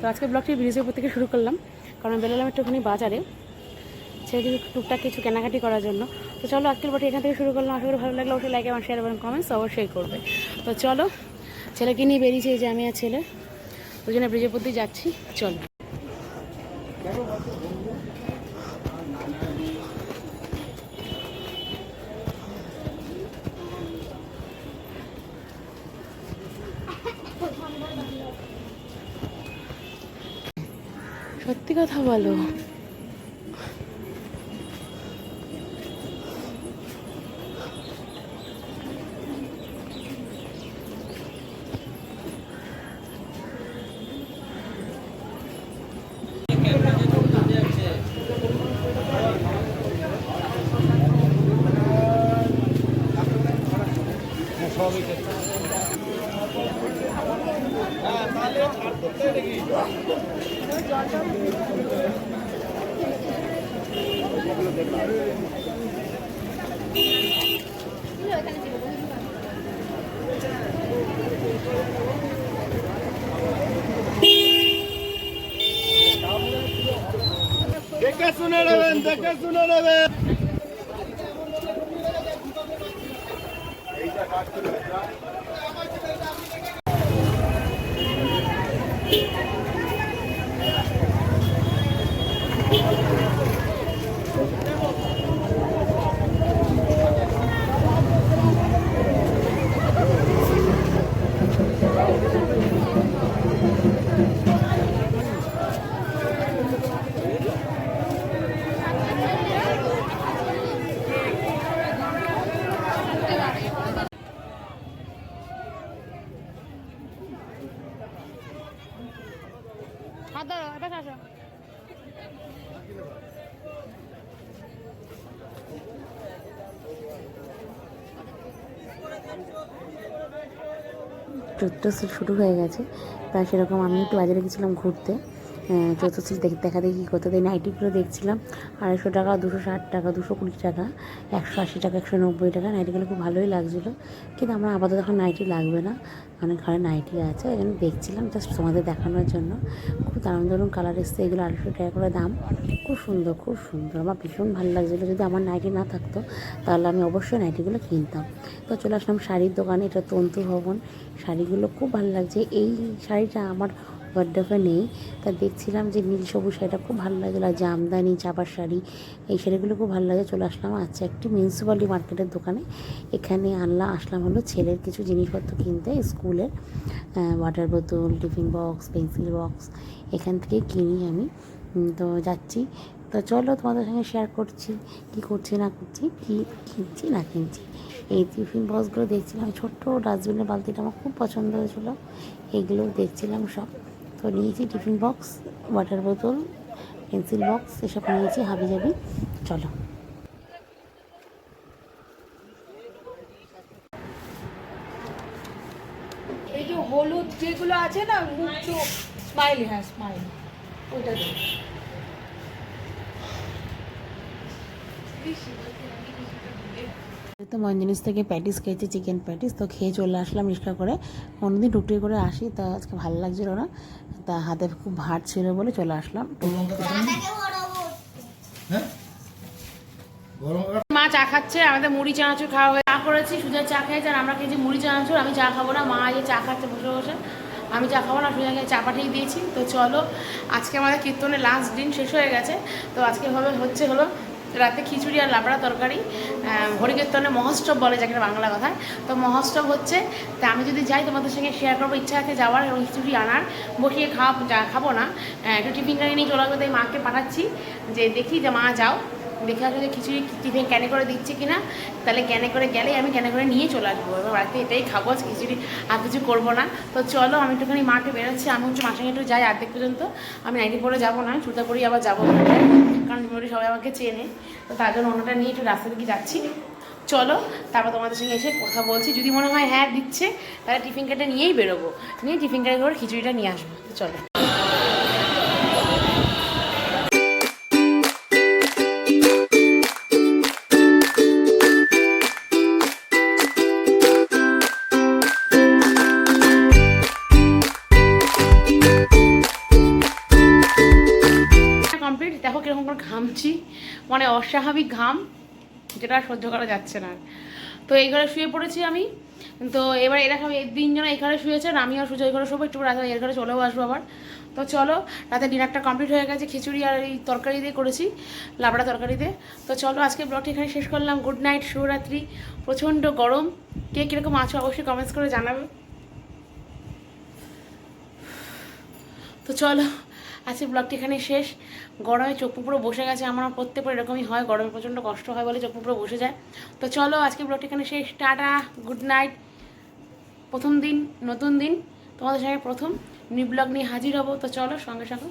তো আজকে ব্লগটি ব্রিজের উপর থেকে শুরু করলাম, কারণ বেরোলাম একটুখানি বাজারে ছেলে টুকটাক কিছু কেনাকাটি করার জন্য। তো চলো আজকের ব্লগটি এখান থেকে শুরু করলাম। আশা করি ভালো লাগল। অবশ্যই লাইক এবং শেয়ার এবং কমেন্টস অবশ্যই করবে। তো চলো, ছেলেকে নিয়ে বেরিয়েছি যে আমি আর ছেলে। ওই জন্য ব্রিজের দিয়ে যাচ্ছি। চলো। সত্যি কথা বলো। দেখে শুনে নেবেন দেখে শুনে নেবেন। হাত ধরো আসো শুরু হয়ে গেছে। তা সেরকম আমি একটু বাজারে গেছিলাম ঘুরতে। চতুর্থী দেখ দেখা দেখি কত দিন নাইটিগুলো দেখছিলাম। আড়াইশো টাকা, দুশো ষাট টাকা, দুশো কুড়ি টাকা, একশো আশি টাকা, একশো নব্বই টাকা। নাইটিগুলো খুব ভালোই লাগছিল। কিন্তু আমার আপাতত এখন নাইটি লাগবে না। অনেক ঘরে নাইটি আছে জন্য দেখছিলাম জাস্ট তোমাদের দেখানোর জন্য। খুব দারুণ দারুণ কালার এসছে, এগুলো আড়াইশো টাকা করে দাম। খুব সুন্দর খুব সুন্দর। আমার ভীষণ ভালো লাগছিল, যদি আমার নাইটি না থাকতো, তাহলে আমি অবশ্যই নাইটিগুলো কিনতাম। তো চলে আসলাম শাড়ির দোকানে, এটা তন্তু ভবন। শাড়িগুলো খুব ভালো লাগছে। এই শাড়িটা আমার ওয়ার্ড্রপে নেই। তা দেখছিলাম যে নীল সবুজ শাড়িটা খুব ভালো লাগল আর জামদানি চাপার শাড়ি, এই শাড়িগুলো খুব ভালো লাগে। চলে আসলাম আচ্ছা একটি মিউনিসিপ্যালিটি মার্কেটের দোকানে। এখানে আনলাম, আসলাম হলো ছেলের কিছু জিনিসপত্র কিনতে স্কুলের ওয়াটার বোতল টিফিন বক্স পেন্সিল বক্স এখান থেকে কিনি আমি। তো যাচ্ছি। তো চলো তোমাদের সঙ্গে শেয়ার করছি, কি করছি, না করছি, কি কিনছি, না কিনছি। এই টিফিন বক্সগুলো দেখছিলাম, ছোট্ট ডাস্টবিনের বালতিটা আমার খুব পছন্দ হয়েছিলো। এইগুলো দেখছিলাম সব। তো নিয়েছি টিফিন বক্স ওয়াটার বোতল পেন্সিল বক্স এসব নিয়েছি, হাবি যাবি চলো। এই যে হলুদ যেগুলো আছে না মুখ চোখ স্মাইল হ্যাঁ স্মাইল ওইটা দিন। তো মঞ্জিনিস থেকে প্যাটিস খেয়েছি চিকেন প্যাটিস। তো খেয়ে চলে আসলাম রিক্সা করে। অন্যদিন টুকটি করে আসি তা আজকে ভালো লাগছিল না। তা হাতে খুব ভার ছিল বলে চলে আসলাম। মা চা খাচ্ছে আমাদের মুড়ি চানাচুর খাওয়া হয়ে চা করেছি সুজা চা খেয়েছে আর আমরা খেয়েছি মুড়ি চানাচুর। আমি চা খাব না মা এই চা খাচ্ছে বসে বসে। আমি চা খাব না সুজাকে চা পাঠিয়ে দিয়েছি। তো চলো আজকে আমাদের কীর্তনের লাস্ট দিন শেষ হয়ে গেছে। তো আজকে হবে হচ্ছে হলো রাতে খিচুড়ি আর লাবড়া তরকারি হরিকীর্তনে মহোৎসব বলে যাকে বাংলা কথায় তো মহোৎসব হচ্ছে, তা আমি যদি যাই তোমাদের সঙ্গে শেয়ার করব, ইচ্ছা আছে যাওয়ার এবং খিচুড়ি আনার, বসিয়ে খাওয়া খাব না একটু টিফিন কারি নিয়ে চলে আসব, তাই মাকে পাঠাচ্ছি, যে দেখি যে মা যাও। দেখে আসো যে খিচুড়ি টিফিন ক্যানে করে দিচ্ছে কিনা, তাহলে ক্যানে করে গেলে আমি ক্যানে করে নিয়ে চলে আসব। এবার বাড়িতে এটাই খাব, আজ খিচুড়ি, আর কিছু করব না। তো চলো, আমি একটুখানি মাকে বেরোচ্ছি, আমি হচ্ছে সঙ্গে একটু যাই অর্ধেক পর্যন্ত। আমি নাইটি পরে যাব না চুতা পরেই আবার যাব কারণ মোটামুটি সবাই আমাকে চেনে। তো তার জন্য অন্যটা নিয়ে একটু রাস্তা দিকে যাচ্ছি। চলো, তারপর তোমাদের সঙ্গে এসে কথা বলছি। যদি মনে হয় হ্যাঁ দিচ্ছে, তাহলে টিফিন কেটে নিয়েই বেরোবো। নিয়ে টিফিন কেটে করে খিচুড়িটা নিয়ে আসব। চলো। কীরকম করে ঘামছি মানে অস্বাভাবিক ঘাম, যেটা সহ্য করা যাচ্ছে না। তো এই ঘরে শুয়ে পড়েছি আমি। তো এবার এরা সব তিনজন এই ঘরে শুয়েছে আর আমিও সুযোগ ঘরে শোবো, একটু রাতে এর ঘরে চলেও আসব আবার। তো চলো, রাতে ডিনারটা কমপ্লিট হয়ে গেছে, খিচুড়ি আর এই তরকারি দিয়ে করেছি, লাবড়া তরকারি দিয়ে। তো চলো, আজকে ব্লগটি এখানে শেষ করলাম। গুড নাইট, শুভরাত্রি, প্রচণ্ড গরম। কে কীরকম আছো অবশ্যই কমেন্টস করে জানাবে। তো চলো। আজকে ব্লগটি এখানে শেষ। গরমে চোখ পুরো বসে গেছে, আমার প্রত্যেকবার এরকমই হয়। গরমে প্রচণ্ড কষ্ট হয় বলে চোখ পুরো বসে যায়। তো চলো আজকে ব্লগটি এখানে শেষ। টাটা গুড নাইট প্রথম দিন, নতুন দিন। তোমাদের সঙ্গে প্রথম নিউ ব্লগ নিয়ে হাজির হব। তো চলো সঙ্গে সঙ্গে